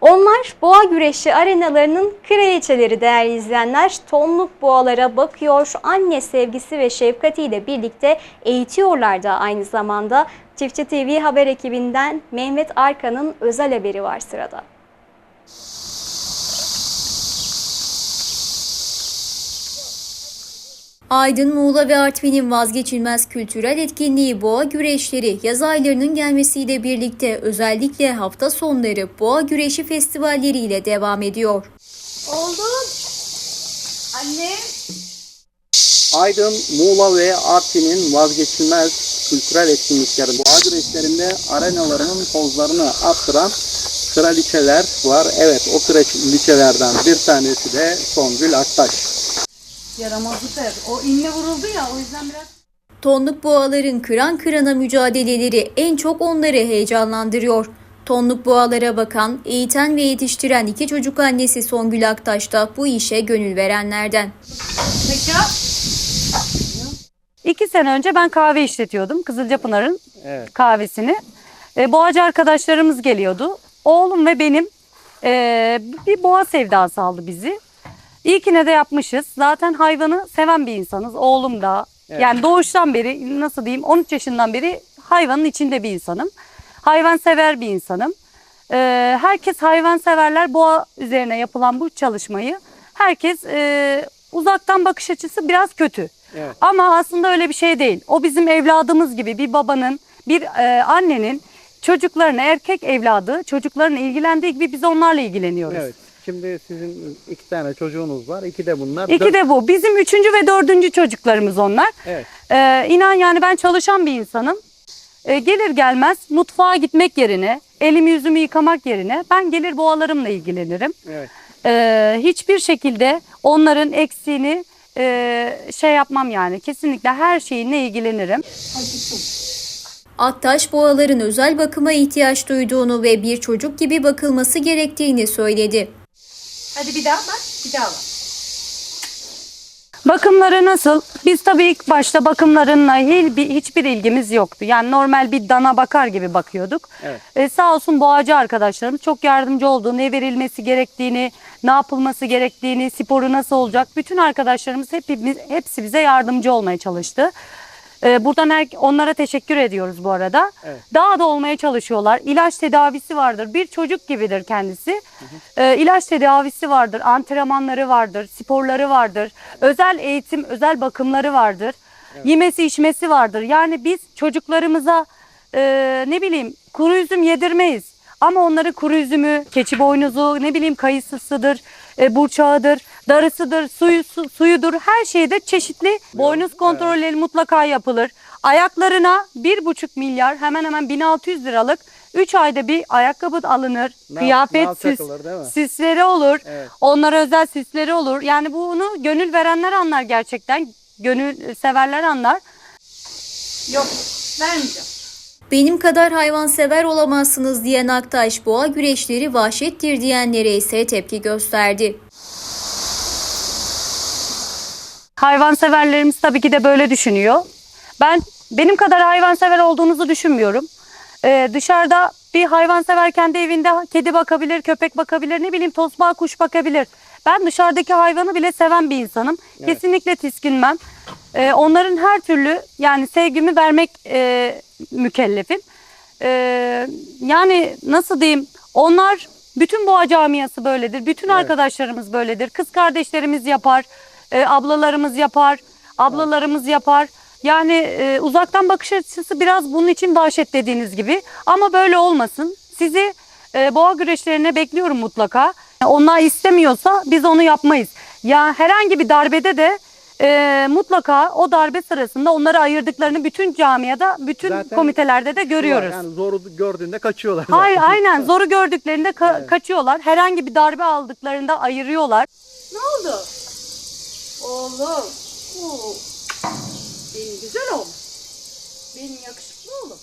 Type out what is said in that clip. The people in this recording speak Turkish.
Onlar boğa güreşi arenalarının kraliçeleri değerli izleyenler. Tonluk boğalara bakıyor, anne sevgisi ve şefkatiyle birlikte eğitiyorlar da aynı zamanda. Çiftçi TV haber ekibinden Mehmet Arkan'ın özel haberi var sırada. Aydın, Muğla ve Artvin'in vazgeçilmez kültürel etkinliği boğa güreşleri yaz aylarının gelmesiyle birlikte özellikle hafta sonları boğa güreşi festivalleriyle devam ediyor. Oğlum. Anne. Aydın, Muğla ve Artvin'in vazgeçilmez kültürel etkinlikleri. Boğa güreşlerinde arenalarının pozlarını attıran kraliçeler var. Evet o kraliçelerden bir tanesi de Songül Aktaş. Yaramazlık da. O inne vuruldu ya o yüzden biraz. Tonluk boğaların kıran kırana mücadeleleri en çok onları heyecanlandırıyor. Tonluk boğalara bakan, eğiten ve yetiştiren iki çocuk annesi Songül Aktaş da bu işe gönül verenlerden. Peki. İki sene önce ben kahve işletiyordum. Kızılcapınar'ın Evet. kahvesini. E, boğacı arkadaşlarımız geliyordu. Oğlum ve benim e, bir boğa sevdası aldı bizi. İyi ki ne de yapmışız. Zaten hayvanı seven bir insanız. Oğlum da. Evet. Yani doğuştan beri nasıl diyeyim 13 yaşından beri hayvanın içinde bir insanım. Hayvan sever bir insanım. E, herkes hayvan severler boğa üzerine yapılan bu çalışmayı. Herkes e, uzaktan bakış açısı biraz kötü. Evet. Ama aslında öyle bir şey değil. O bizim evladımız gibi bir babanın, bir e, annenin çocuklarına, erkek evladı çocuklarına ilgilendiği gibi biz onlarla ilgileniyoruz. Evet. Şimdi sizin iki tane çocuğunuz var. İki de bunlar. İki de bu. Bizim üçüncü ve dördüncü çocuklarımız onlar. Evet. Ee, inan yani ben çalışan bir insanım. Ee, gelir gelmez mutfağa gitmek yerine, elimi yüzümü yıkamak yerine ben gelir boğalarımla ilgilenirim. Evet. Ee, hiçbir şekilde onların eksiğini e, şey yapmam yani. Kesinlikle her şeyinle ilgilenirim. Aktaş boğaların özel bakıma ihtiyaç duyduğunu ve bir çocuk gibi bakılması gerektiğini söyledi. Hadi bir daha bak, bir daha bak. Bakımları nasıl? Biz tabii ilk başta bakımlarınla hiçbir, hiçbir ilgimiz yoktu. Yani normal bir dana bakar gibi bakıyorduk. Evet. Ee, sağ olsun boğacı arkadaşlarımız çok yardımcı oldu. Ne verilmesi gerektiğini, ne yapılması gerektiğini, sporu nasıl olacak. Bütün arkadaşlarımız hepimiz, hepsi bize yardımcı olmaya çalıştı. Ee, buradan her, onlara teşekkür ediyoruz bu arada. Evet. Daha da olmaya çalışıyorlar. İlaç tedavisi vardır. Bir çocuk gibidir kendisi. Ee, ilaç tedavisi vardır, antrenmanları vardır, sporları vardır. Özel eğitim, özel bakımları vardır. Yemesi içmesi vardır. Yani biz çocuklarımıza e, ne bileyim kuru üzüm yedirmeyiz. Ama onları kuru üzümü, keçi boynuzu, ne bileyim kayısısıdır, e, burçağıdır, darısıdır, suyu, su- suyudur. Her şeyde çeşitli boynuz kontrolleri mutlaka yapılır. Ayaklarına bir buçuk milyar hemen hemen 1600 liralık 3 ayda bir ayakkabı alınır. Nal- kıyafet nal süs, takılır, değil mi? süsleri olur. Evet. Onlara özel süsleri olur. Yani bunu gönül verenler anlar gerçekten. Gönül severler anlar. Yok vermeyeceğim. Benim kadar hayvansever olamazsınız diyen Aktaş boğa güreşleri vahşettir diyenlere ise tepki gösterdi. Hayvanseverlerimiz tabii ki de böyle düşünüyor. Ben benim kadar hayvansever olduğunuzu düşünmüyorum. Ee, dışarıda bir hayvansever kendi evinde kedi bakabilir, köpek bakabilir, ne bileyim tosbağa kuş bakabilir. Ben dışarıdaki hayvanı bile seven bir insanım. Evet. Kesinlikle tiskinmem. Ee, onların her türlü yani sevgimi vermek e, mükellefim. Ee, yani nasıl diyeyim onlar bütün boğa camiası böyledir. Bütün Evet. arkadaşlarımız böyledir. Kız kardeşlerimiz yapar, e, ablalarımız yapar, ablalarımız yapar. Yani e, uzaktan bakış açısı biraz bunun için vahşet dediğiniz gibi. Ama böyle olmasın. Sizi e, boğa güreşlerine bekliyorum mutlaka. Onlar istemiyorsa biz onu yapmayız. Ya herhangi bir darbede de e, mutlaka o darbe sırasında onları ayırdıklarını bütün camiada, bütün Zaten komitelerde de görüyoruz. Yani zoru gördüğünde kaçıyorlar. Hayır zaten. aynen zoru gördüklerinde ka- Evet. kaçıyorlar. Herhangi bir darbe aldıklarında ayırıyorlar. Ne oldu? Oğlum. Oo. Benim güzel oğlum. Benim yakışıklı oğlum.